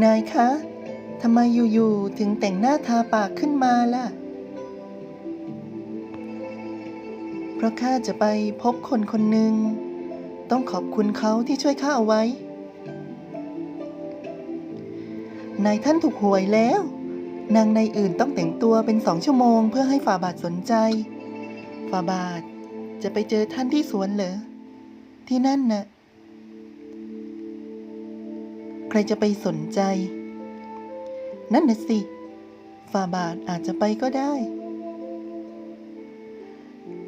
นายคะทำไมอยู่ๆถึงแต่งหน้าทาปากขึ้นมาล่ะ เพราะข้าจะไปพบคนคนหนึ่ง ต้องขอบคุณเขาที่ช่วยข้าเอาไว้ นายท่านถูกหวยแล้ว นางในอื่นต้องแต่งตัวเป็นสองชั่วโมงเพื่อให้ฝ่าบาทสนใจ ฝ่าบาทจะไปเจอท่านที่สวนเหรอ ที่นั่นน่ะ ใครจะไปสนใจ นั่นน่ะสิฝ่าบาทอาจจะไปก็ได้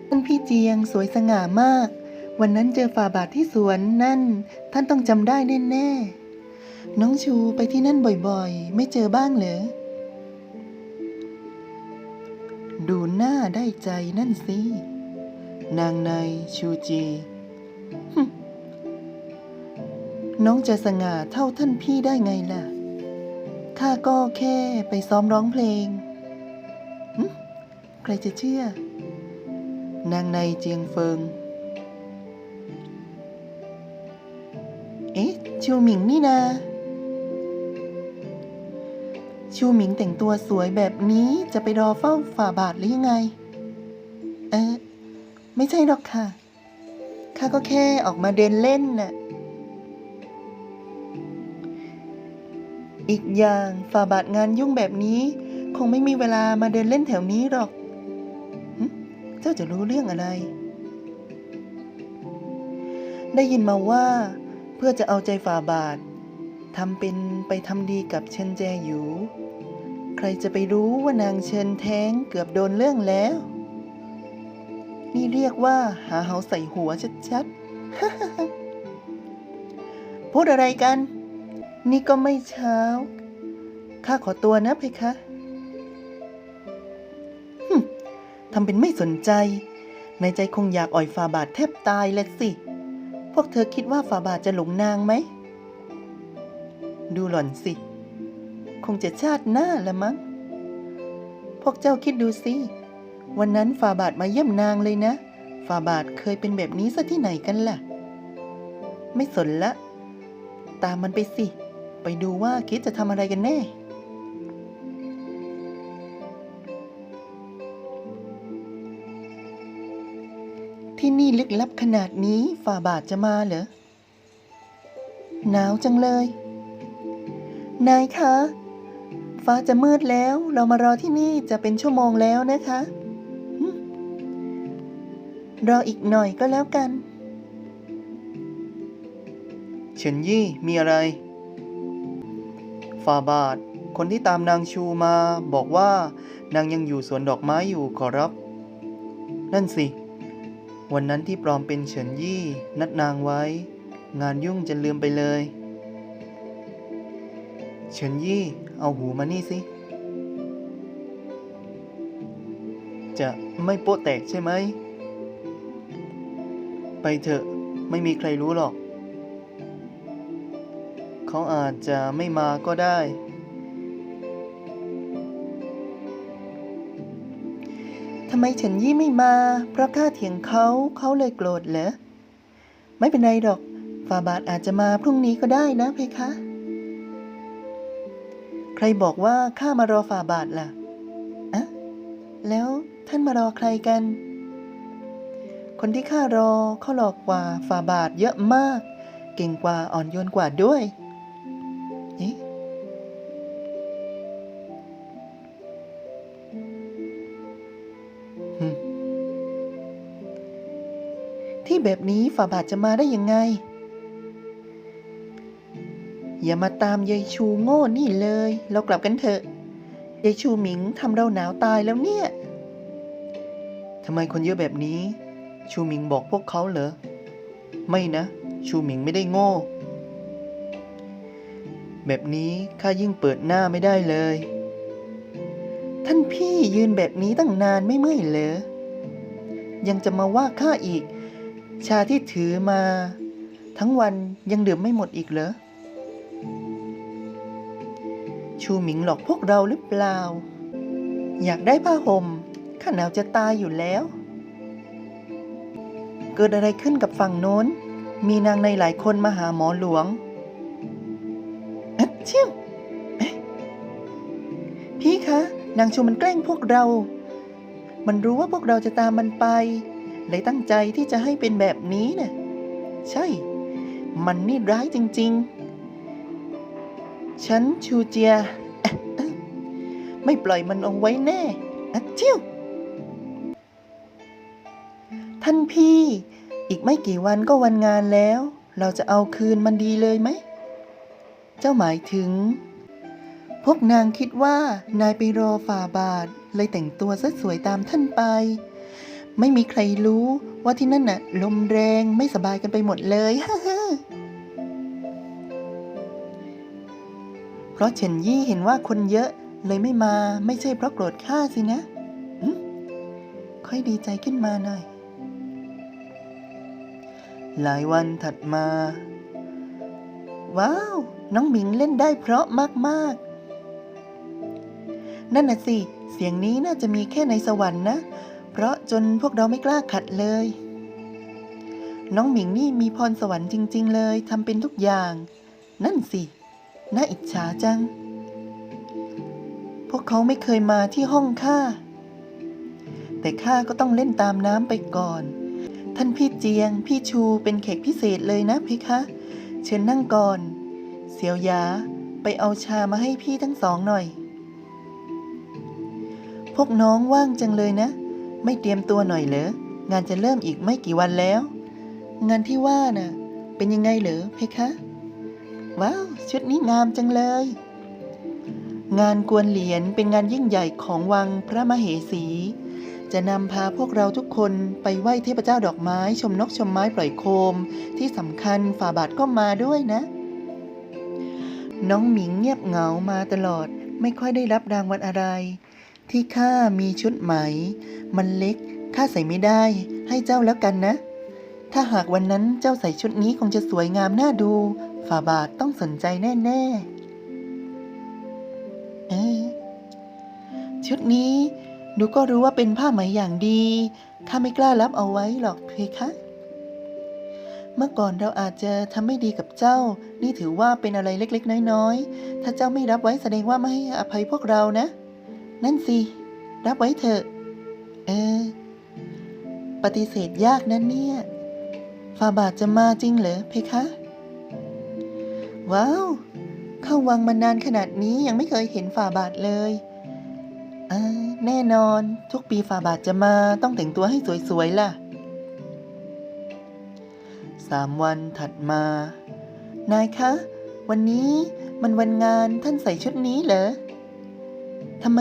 ท่านพี่เจียงสวยสง่ามาก วันนั้นเจอฝ่าบาทที่สวนนั่น ท่านต้องจำได้แน่ๆน้องชูไปที่นั่นบ่อยๆ ไม่เจอบ้างเหรอดูหน้าได้ใจนั่นสิ นางในชูจี น้องจะสง่าเท่าท่านพี่ได้ไงล่ะ ข้าก็แค่ไปซ้อมร้องเพลงใครจะเชื่อ นางในเจียงเฟิง เอ๊ะชูหมิงนี่นาชูหมิงแต่งตัวสวยแบบนี้จะไปรอเฝ้าฝ่าบาทหรือยังไง เออไม่ใช่หรอกค่ะ ข้าก็แค่ออกมาเดินเล่นน่ะ อีกอย่างฝ่าบาทงานยุ่งแบบนี้ คงไม่มีเวลามาเดินเล่นแถวนี้หรอก เจ้าจะรู้เรื่องอะไร ได้ยินมาว่า เพื่อจะเอาใจฝ่าบาททำเป็นไปทำดีกับเชิญแจอยู่ ใครจะไปรู้ว่านางเชิญแท้งเกือบโดนเรื่องแล้ว นี่เรียกว่าหาเหาใส่หัวชัดๆพูดอะไรกัน นี่ก็ไม่เช้า ข้าขอตัวนะเพคะหึทำเป็นไม่สนใจ ในใจคงอยากอ่อยฝ่าบาทแทบตายเลยสิ พวกเธอคิดว่าฝ่าบาทจะหลงนางไหม ดูหล่อนสิ คงจะชาติหน้าละมั้ง พวกเจ้าคิดดูสิ วันนั้นฝ่าบาทมาเยี่ยมนางเลยนะ ฝ่าบาทเคยเป็นแบบนี้ซะที่ไหนกันล่ะ ไม่สนละ ตามมันไปสิ ไปดูว่าคิดจะทำอะไรกันแน่ ที่นี่ลึกลับขนาดนี้ฝ่าบาทจะมาเหรอ หนาวจังเลย นายคะ ฟ้าจะมืดแล้ว เรามารอที่นี่จะเป็นชั่วโมงแล้วนะคะ รออีกหน่อยก็แล้วกัน เฉินยี่มีอะไร ฟาบาท คนที่ตามนางชูมาบอกว่านางยังอยู่สวนดอกไม้อยู่ขอรับ นั่นสิ วันนั้นที่ปลอมเป็นเฉินยี่ นัดนางไว้ งานยุ่งจนลืมไปเลย เฉินยี่ เอาหูมานี่สิ จะไม่โป๊ะแตกใช่ไหม ไปเถอะ ไม่มีใครรู้หรอก เขาอาจจะไม่มาก็ได้ ทำไมเฉินยี่ไม่มา เพราะข้าเถียงเขาเขาเลยโกรธเหรอ ไม่เป็นไรหรอกฝ่าบาทอาจจะมาพรุ่งนี้ก็ได้นะเพคะ ใครบอกว่าข้ามารอฝ่าบาทล่ะอะแล้วท่านมารอใครกัน คนที่ข้ารอเขาหลอกกว่าฝ่าบาทเยอะมาก เก่งกว่าอ่อนโยนกว่าด้วย แบบนี้ฝ่าบาทจะมาได้ยังไง อย่ามาตามยายชูโง่นี่เลย เรากลับกันเถอะ ยายชูหมิงทำเราหนาวตายแล้วเนี่ยทำไมคนเยอะแบบนี้ ชูหมิงบอกพวกเขาเหรอ ไม่นะ ชูหมิงไม่ได้โง่ แบบนี้ข้ายิ่งเปิดหน้าไม่ได้เลย ท่านพี่ยืนแบบนี้ตั้งนานไม่เมื่อยเหรอ ยังจะมาว่าข้าอีก ชาที่ถือมา ทั้งวันยังดื่มไม่หมดอีกเหรอ ชูหมิงหลอกพวกเราหรือเปล่า อยากได้ผ้าหม่มข้าหนาวจะตายอยู่แล้ว เกิดอะไรขึ้นกับฝั่งโน้น มีนางในหลายคนมาหาหมอหลวงอะชิวพี่คะ นางชูมันแกล้งพวกเรา มันรู้ว่าพวกเราจะตามมันไป เลยตั้งใจที่จะให้เป็นแบบนี้น่ะใช่ มันนี่ร้ายจริง ๆ ฉันชูเจีย ไม่ปล่อยมันเอาไว้แน่อะจิ้วท่านพี่ อีกไม่กี่วันก็วันงานแล้ว เราจะเอาคืนมันดีเลยไหม เจ้าหมายถึง พวกนางคิดว่านายไปรอฝ่าบาท เลยแต่งตัวซะสวยตามท่านไป ไม่มีใครรู้ว่าที่นั่นน่ะ ลมแรงไม่สบายกันไปหมดเลย เพราะเฉินยี่เห็นว่าคนเยอะเลยไม่มาไม่ใช่เพราะโกรธข้าสินะ ค่อยดีใจขึ้นมาหน่อย หลายวันถัดมา ว้าว น้องหมิงเล่นได้เพราะมากๆ นั่นน่ะสิ เสียงนี้น่าจะมีแค่ในสวรรค์นะ เพราะจนพวกเราไม่กล้าขัดเลย น้องหมิงนี่มีพรสวรรค์จริง ๆ เลยทำเป็นทุกอย่าง นั่นสิ น่าอิจฉาจัง พวกเขาไม่เคยมาที่ห้องข้าแต่ข้าก็ต้องเล่นตามน้ำไปก่อน ท่านพี่เจียง พี่ชูเป็นแขกพิเศษเลยนะเพคะ เชิญนั่งก่อน เสียวยาไปเอาชามาให้พี่ทั้งสองหน่อย พวกน้องว่างจังเลยนะ ไม่เตรียมตัวหน่อยเหรองานจะเริ่มอีกไม่กี่วันแล้ว งานที่ว่าน่ะ เป็นยังไงเหรอเพคะ ว้าว ชุดนี้งามจังเลย งานกวนเหรียญเป็นงานยิ่งใหญ่ของวังพระมเหสี จะนำพาพวกเราทุกคนไปไหว้เทพเจ้าดอกไม้ชมนกชมไม้ปล่อยโคม ที่สำคัญฝ่าบาทก็มาด้วยนะ น้องหมิงเงียบเหงามาตลอด ไม่ค่อยได้รับรางวัลอะไร ที่ข้ามีชุดไหม มันเล็กข้าใส่ไม่ได้ ให้เจ้าแล้วกันนะ ถ้าหากวันนั้นเจ้าใส่ชุดนี้คงจะสวยงามน่าดู ฝ่าบาทต้องสนใจแน่ๆเออชุดนี้ดูก็รู้ว่าเป็นผ้าไหมอย่างดีข้าไม่กล้ารับเอาไว้หรอกเพคะเมื่อก่อนเราอาจจะทำไม่ดีกับเจ้า นี่ถือว่าเป็นอะไรเล็กๆ น้อยๆ ถ้าเจ้าไม่รับไว้แสดงว่าไม่ให้อภัยพวกเรานะ นั่นสิ รับไว้เถอะ เออ ปฏิเสธยากนะเนี่ย ฟาบาทจะมาจริงเหรอเพคะ ว้าว เข้าวังมานานขนาดนี้ยังไม่เคยเห็นฝ่าบาทเลยเออแน่นอนทุกปีฝ่าบาทจะมาต้องแต่งตัวให้สวยๆล่ะสามวันถัดมา นายคะ วันนี้มันวันงานท่านใส่ชุดนี้เหรอ ทำไม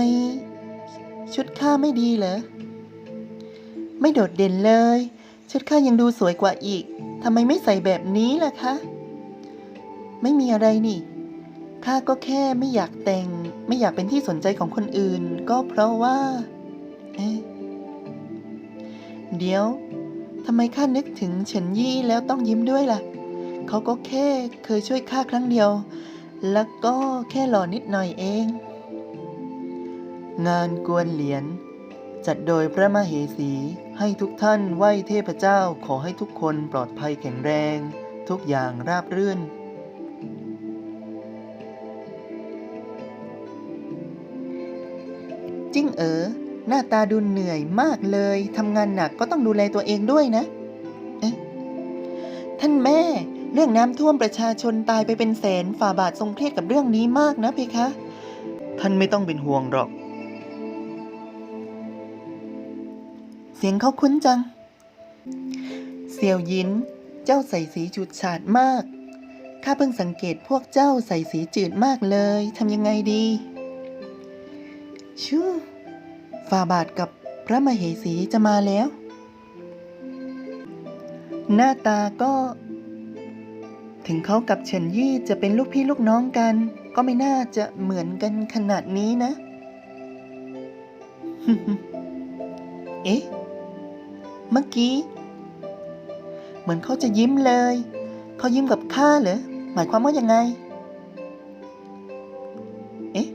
ชุดข้าไม่ดีเหรอ ไม่โดดเด่นเลย ชุดข้ายังดูสวยกว่าอีก ทำไมไม่ใส่แบบนี้ล่ะคะ ไม่มีอะไรนี่ ข้าก็แค่ไม่อยากแต่ง ไม่อยากเป็นที่สนใจของคนอื่น ก็เพราะว่า เอ๊ะ เดี๋ยวทำไมข้านึกถึงเฉินยี่แล้วต้องยิ้มด้วยล่ะ เขาก็แค่เคยช่วยข้าครั้งเดียว แล้วก็แค่หล่อนิดหน่อยเอง งานกวนเหรียญจัดโดยพระมเหสีให้ทุกท่านไหว้เทพเจ้าขอให้ทุกคนปลอดภัยแข็งแรง ทุกอย่างราบรื่น จิ้งเอ๋อหน้าตาดูเหนื่อยมากเลยทำงานหนักก็ต้องดูแลตัวเองด้วยนะ เอ๊ะ ท่านแม่ เรื่องน้ำท่วมประชาชนตายไปเป็นแสนฝ่าบาททรงเครียดกับเรื่องนี้มากนะเพคะ ท่านไม่ต้องเป็นห่วงหรอก สียงเขาคุ้นจัง เสี่ยวยิน เจ้าใส่สีจุดฉาดมาก ข้าเพิ่งสังเกตพวกเจ้าใส่สีจืดมากเลย ทำยังไงดี ชู่ฝ่าบาทกับพระมเหสีจะมาแล้ว หน้าตาก็ ถึงเขากับเฉินยี่จะเป็นลูกพี่ลูกน้องกัน ก็ไม่น่าจะเหมือนกันขนาดนี้นะ เอ๊ะ เมื่อกี้ เหมือนเขาจะยิ้มเลย เขายิ้มกับข้าเหรอ หมายความว่ายังไง เอ๊ะ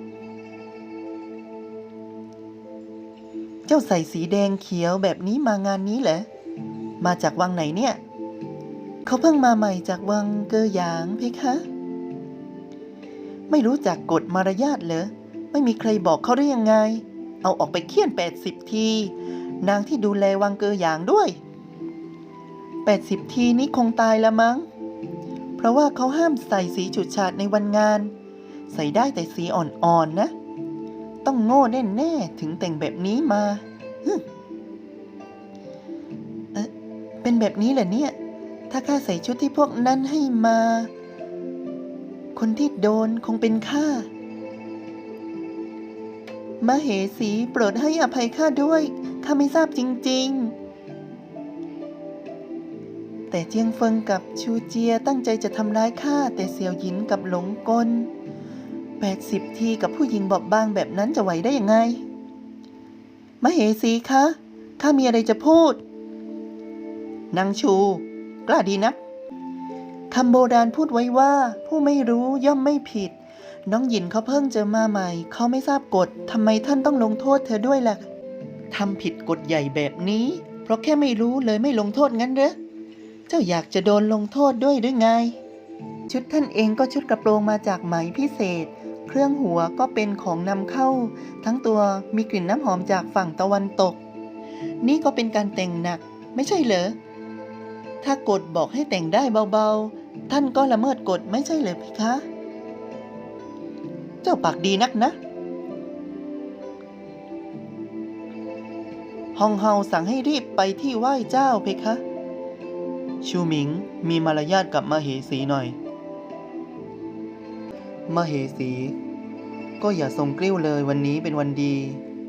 เจ้าใส่สีแดงเขียวแบบนี้มางานนี้เหรอ มาจากวังไหนเนี่ย เขาเพิ่งมาใหม่จากวังเกอหยางเพคะ ไม่รู้จักกฎมารยาทเหรอ ไม่มีใครบอกเขาได้ยังไง เอาออกไปเคี่ยน80ที นางที่ดูแลวังเกออย่างด้วย 80 ทีนี้คงตายละมั้ง เพราะว่าเขาห้ามใส่สีฉูดฉาดในวันงาน ใส่ได้แต่สีอ่อนๆนะ ต้องโง่แน่ๆถึงแต่งแบบนี้มาเเป็นแบบนี้เหรอเนี่ย ถ้าข้าใส่ชุดที่พวกนั้นให้มา คนที่โดนคงเป็นข้ามเหสีโปรดให้อภัยข้าด้วย ข้าไม่ทราบจริง ๆ แต่เจียงเฟิงกับชูเจียตั้งใจจะทำร้ายข้าแต่เสี่ยวหยินกับหลงกล80 ทีกับผู้หญิงบอบบางแบบนั้นจะไหวได้ยังไง มเหสีคะ ข้ามีอะไรจะพูด นางชู กล้าดีนักคำโบราณพูดไว้ว่า ผู้ไม่รู้ย่อมไม่ผิด น้องหยินเขาเพิ่งเจอมาใหม่ เขาไม่ทราบกฎทำไมท่านต้องลงโทษเธอด้วยล่ะ ทำผิดกฎใหญ่แบบนี้ เพราะแค่ไม่รู้เลยไม่ลงโทษงั้นเหรอ เจ้าอยากจะโดนลงโทษด้วยหรือไง ชุดท่านเองก็ชุดกระโปรงมาจากไหมพิเศษ เครื่องหัวก็เป็นของนำเข้า ทั้งตัวมีกลิ่นน้ำหอมจากฝั่งตะวันตก นี่ก็เป็นการแต่งหนัก ไม่ใช่เหรอ ถ้ากฎบอกให้แต่งได้เบาๆ ท่านก็ละเมิดกฎไม่ใช่เหรอพี่คะ เจ้าปากดีนักนะ ฮองเฮาสั่งให้รีบไปที่ไหว้เจ้าเพคะ ชูหมิงมีมารยาทกับมาเหสีหน่อย มาเหสี ก็อย่าทรงกลิ้วเลยวันนี้เป็นวันดี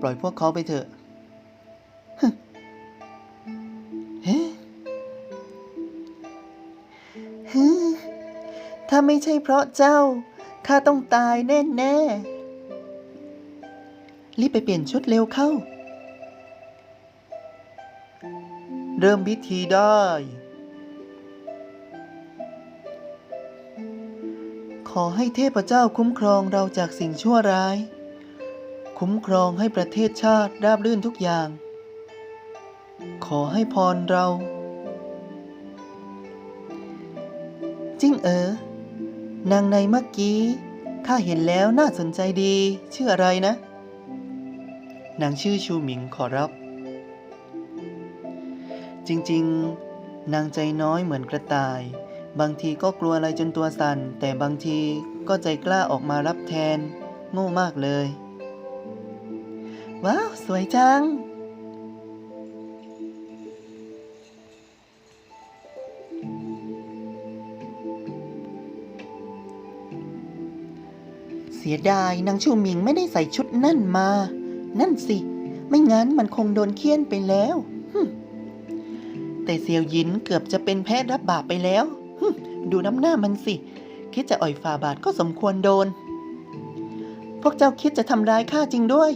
ปล่อยพวกเขาไปเถอะฮึเฮ้ฮึถ้าไม่ใช่เพราะเจ้า ข้าต้องตายแน่แน่รีบไปเปลี่ยนชุดเร็วเข้า เริ่มพิธีได้ ขอให้เทพเจ้าคุ้มครองเราจากสิ่งชั่วร้าย คุ้มครองให้ประเทศชาติราบรื่นทุกอย่าง ขอให้พรเราจริงเออนางในเมื่อกี้ข้าเห็นแล้วน่าสนใจดี ชื่ออะไรนะ นางชื่อชูหมิงขอรับ จริง ๆ นางใจน้อยเหมือนกระต่าย บางทีก็กลัวอะไรจนตัวสั่น แต่บางทีก็ใจกล้าออกมารับแทน โง่มากเลย ว้าว สวยจัง เสียดายนางชูหมิงไม่ได้ใส่ชุดนั่นมา นั่นสิ ไม่งั้นมันคงโดนเคี่ยนไปแล้ว แต่เซียวยินเกือบจะเป็นแพ้รับบาปไปแล้วดูน้ำหน้ามันสิ คิดจะอ่อยฝ่าบาทก็สมควรโดน พวกเจ้าคิดจะทำร้ายข้าจริงด้วย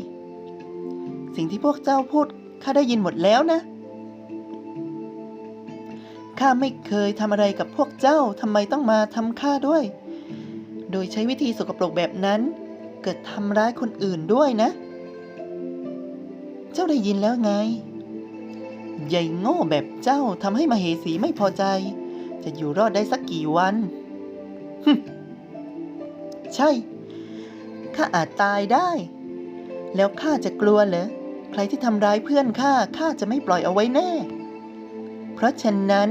สิ่งที่พวกเจ้าพูดข้าได้ยินหมดแล้วนะข้าไม่เคยทำอะไรกับพวกเจ้าทำไมต้องมาทำข้าด้วย โดยใช้วิธีสกปรกแบบนั้น เกิดทำร้ายคนอื่นด้วยนะ เจ้าได้ยินแล้วไง ใหญ่โง่แบบเจ้าทำให้มาเหสีไม่พอใจ จะอยู่รอดได้สักกี่วันฮึใช่ ข้าอาจตายได้ แล้วข้าจะกลัวเหรอ ใครที่ทำร้ายเพื่อนข้า ข้าจะไม่ปล่อยเอาไว้แน่ เพราะฉะนั้น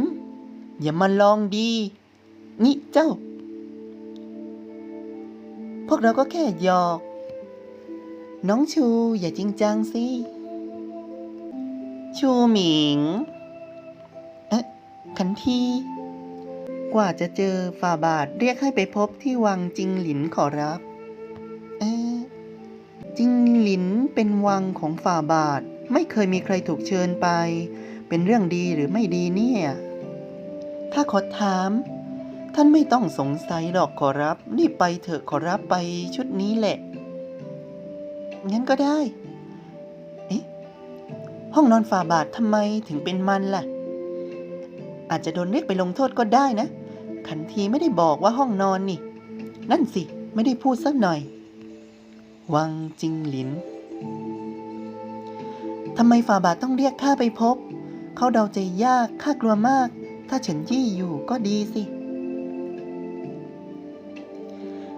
อย่ามาลองดี นี่เจ้า พวกเราก็แค่หยอก น้องชูอย่าจริงจังสิ ชูหมิง เอ๊ะขันทีกว่าจะเจอฝ่าบาทเรียกให้ไปพบที่วังจิงหลินขอรับ เอ๊ะจิงหลินเป็นวังของฝ่าบาท ไม่เคยมีใครถูกเชิญไป เป็นเรื่องดีหรือไม่ดีเนี่ย ถ้าขอถาม ท่านไม่ต้องสงสัยหรอกขอรับ รีบไปเถอะขอรับไปชุดนี้แหละงั้นก็ได้ ห้องนอนฝ่าบาททำไมถึงเป็นมันล่ะ อาจจะโดนเรียกไปลงโทษก็ได้นะ ขันทีไม่ได้บอกว่าห้องนอนนี่ นั่นสิไม่ได้พูดสักหน่อย วังจิงหลินทำไมฝ่าบาทต้องเรียกข้าไปพบ เขาเดาใจยากข้ากลัวมาก ถ้าเฉินยี่อยู่ก็ดีสิ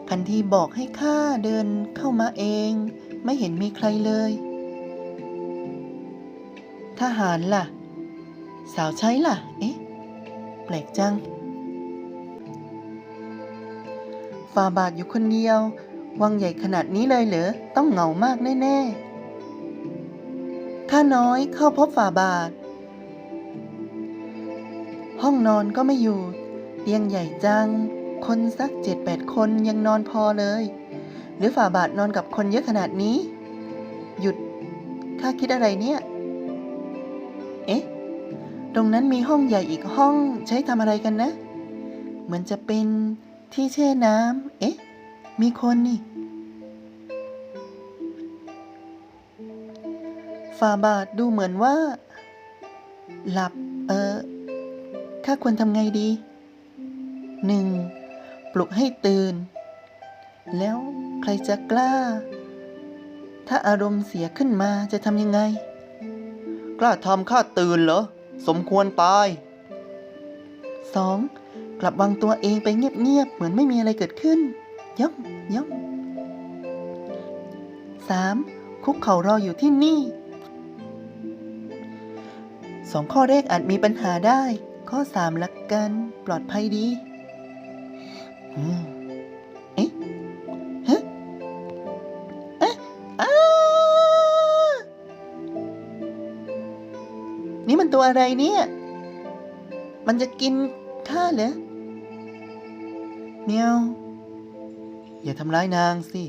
คันทีบอกให้ข้าเดินเข้ามาเอง ไม่เห็นมีใครเลย ทหารล่ะ สาวใช้ล่ะ เอ๊ะ แปลกจังฟาบาทอยู่คนเดียว วังใหญ่ขนาดนี้เลยเหรอ ต้องเหงามากแน่ๆข้าน้อยเข้าพบฝ่าบาท ห้องนอนก็ไม่อยู่ เตียงใหญ่จัง คนสักเจ็ดแปดคนยังนอนพอเลย หรือฝ่าบาทนอนกับคนเยอะขนาดนี้ หยุด ข้าคิดอะไรเนี่ย เอ๊ะ ตรงนั้นมีห้องใหญ่อีกห้องใช้ทำอะไรกันนะ เหมือนจะเป็นที่แช่น้ำเอ๊ะ มีคนนี่ฝ่าบาทดูเหมือนว่า หลับ เออข้าควรทำไงดีหนึ่งปลุกให้ตื่น แล้วใครจะกล้า ถ้าอารมณ์เสียขึ้นมาจะทำยังไง ล้าทำข้าตื่นเหรอ สมควรตายสองกลับวางตัวเองไปเงียบๆ เหมือนไม่มีอะไรเกิดขึ้น ย่องย่องสามคุกเข่ารออยู่ที่นี่สองข้อแรกอาจมีปัญหาได้ ข้อสามลักกัน ปลอดภัยดี อืม นี่มันตัวอะไรเนี่ย มันจะกินข้าเหรอเมียว อย่าทำร้ายนางสิ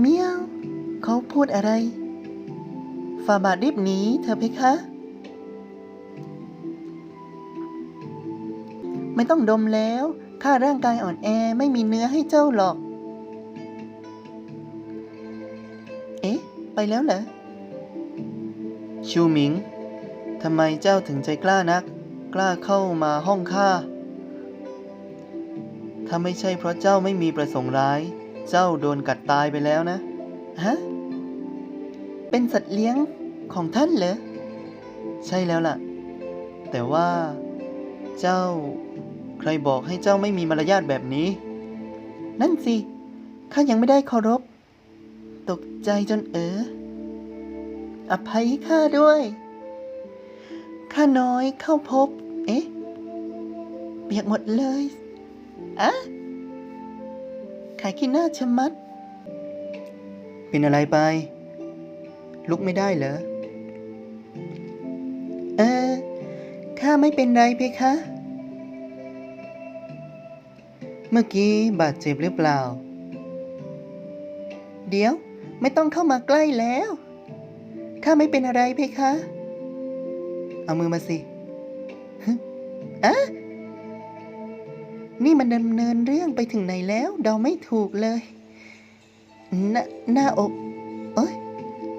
เมียว เขาพูดอะไรฟาบาทรีบหนีเธอเพคะ ไม่ต้องดมแล้วข้าร่างกายอ่อนแอไม่มีเนื้อให้เจ้าหรอก เอ๊ะ ไปแล้วเหรอ ชูหมิง ทำไมเจ้าถึงใจกล้านัก กล้าเข้ามาห้องข้า ถ้าไม่ใช่เพราะเจ้าไม่มีประสงค์ร้าย เจ้าโดนกัดตายไปแล้วนะ ฮะ เป็นสัตว์เลี้ยงของท่านเหรอ ใช่แล้วล่ะ แต่ว่า เจ้า ใครบอกให้เจ้าไม่มีมารยาทแบบนี้ นั่นสิ ข้ายังไม่ได้เคารพ ตกใจจนเออ อภัยให้ข้าด้วย ข้าน้อยเข้าพบ เอ๊ะ เปียกหมดเลยอะขายขี้หน้าชะมัด เป็นอะไรไป ลุกไม่ได้เหรอ เออ ข้าไม่เป็นไรเพคะ เมื่อกี้บาดเจ็บหรือเปล่า เดี๋ยวไม่ต้องเข้ามาใกล้แล้ว ข้าไม่เป็นอะไรเพคะ เอามือมาสิฮึอะนี่มันดำเนินเรื่องไปถึงไหนแล้ว เดาไม่ถูกเลยหน้าหน้าอก เอ้ย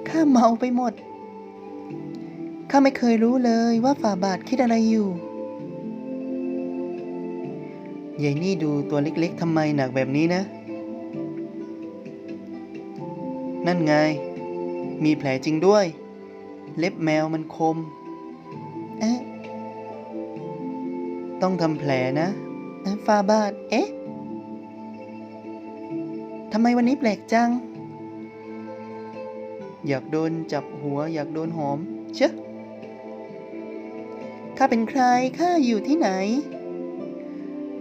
ข้าเมาไปหมด ข้าไม่เคยรู้เลยว่าฝ่าบาทคิดอะไรอยู่ยายนี่ดูตัวเล็กๆทำไมหนักแบบนี้นะ นั่นไง มีแผลจริงด้วย เล็บแมวมันคม เอ๊ะ ต้องทำแผลนะฟาบาทเอ๊ะทำไมวันนี้แปลกจัง อยากโดนจับหัวอยากโดนหอม เชอะข้าเป็นใครข้าอยู่ที่ไหน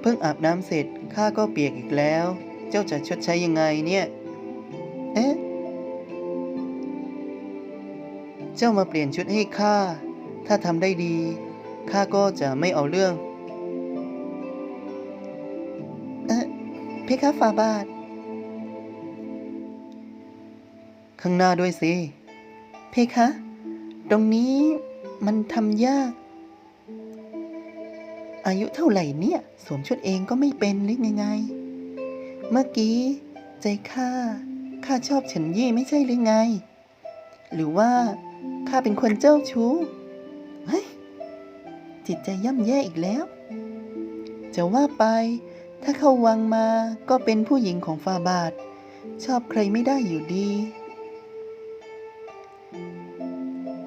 เพิ่งอาบน้ำเสร็จข้าก็เปียกอีกแล้ว เจ้าจะชดใช้ยังไงเนี่ย เอ๊ะ เจ้ามาเปลี่ยนชุดให้ข้า ถ้าทำได้ดี ข้าก็จะไม่เอาเรื่อง เอ๊ะเพคะฟาบาท ข้างหน้าด้วยสิ เพคะ ตรงนี้มันทำยาก อายุเท่าไหร่เนี่ย สวมชุดเองก็ไม่เป็นหรือไงไง เมื่อกี้ ใจข้า ข้าชอบฉันยี่ไม่ใช่หรือไง หรือว่า ข้าเป็นคนเจ้าชู้ เฮ้ย จิตใจย่ำแย่อีกแล้ว จะว่าไป ถ้าเข้าวังมาก็เป็นผู้หญิงของฟาบาท ชอบใครไม่ได้อยู่ดี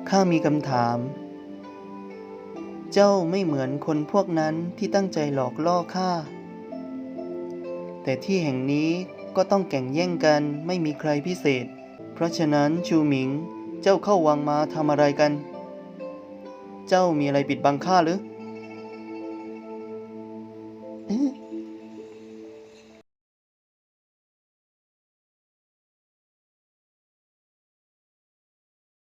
ข้ามีคำถาม เจ้าไม่เหมือนคนพวกนั้นที่ตั้งใจหลอกล่อข้า แต่ที่แห่งนี้ก็ต้องแข่งแย่งกันไม่มีใครพิเศษ เพราะราะฉะนั้นชูหมิง เจ้าเข้าวังมาทำอะไรกัน เจ้ามีอะไรปิดบังข้าหรือ